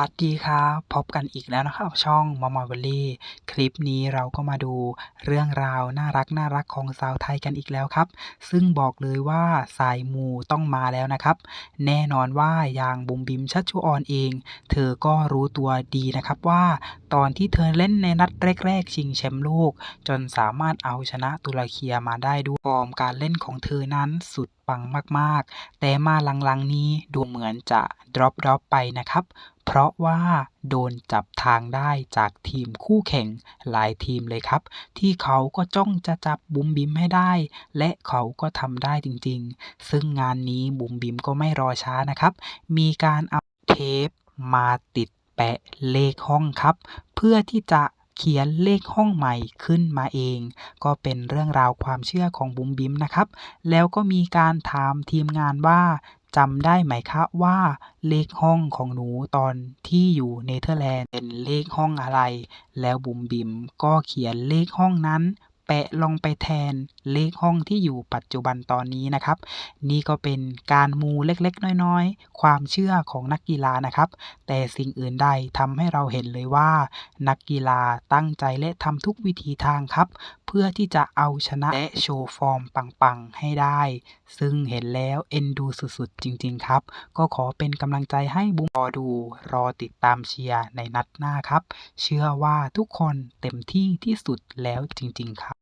สวัสดีครับพบกันอีกแล้วนะครับ ช่องมอมอเบลลี่ คลิปนี้เราก็มาดูเรื่องราวน่ารักน่ารักของสาวไทยกันอีกแล้วครับ ซึ่งบอกเลยว่าสายมูต้องมาแล้วนะครับ แน่นอนว่าอย่างบุมบิมชัชชุออนเอง เธอก็รู้ตัวดีนะครับว่าตอนที่เธอเล่นในนัดแรก ๆ ชิงแชมป์โลก จนสามารถเอาชนะตุรเคียมาได้ด้วยฟอร์มการเล่นของเธอนั้นสุดปังมาก ๆ แต่มาหลัง ๆ นี้ดูเหมือนจะ drop drop ไปนะครับ เพราะว่าโดนจับทางได้จากทีมคู่แข่งหลายทีมเลยครับ ที่เขาก็จ้องจะจับบุมบิมให้ได้ และเขาก็ทำได้จริงๆ ซึ่งงานนี้บุมบิมก็ไม่รอช้านะครับ มีการเอาเทปมาติดแปะเลขห้องครับ เพื่อที่จะเขียนเลขห้องใหม่ขึ้นมาเอง ก็เป็นเรื่องราวความเชื่อของบุมบิมนะครับ แล้วก็มีการถามทีมงานว่า จำได้ไหมคะว่าเลขห้องของหนูตอนที่อยู่เนเธอร์แลนด์เป็นเลขห้องอะไร แล้วบุ๋มบิมก็เขียนเลขห้องนั้น แปะลงไปแทนเลขห้องที่อยู่ปัจจุบันตอนนี้นะครับ นี่ก็เป็นการมูเล็กๆ น้อยๆ ความเชื่อของนักกีฬานะครับ แต่สิ่งอื่นใดทำให้เราเห็นเลยว่า นักกีฬาตั้งใจและทำทุกวิธีทางครับ เพื่อที่จะเอาชนะและโชว์ฟอร์มปังๆให้ได้ ซึ่งเห็นแล้วเอ็นดูสุดๆ จริง ๆ ครับ ก็ขอเป็นกำลังใจให้บุมรอดู รอติดตามเชียร์ในนัดหน้าครับ เชื่อว่าทุกคนเต็มที่ที่สุดแล้วจริง ๆ ครับ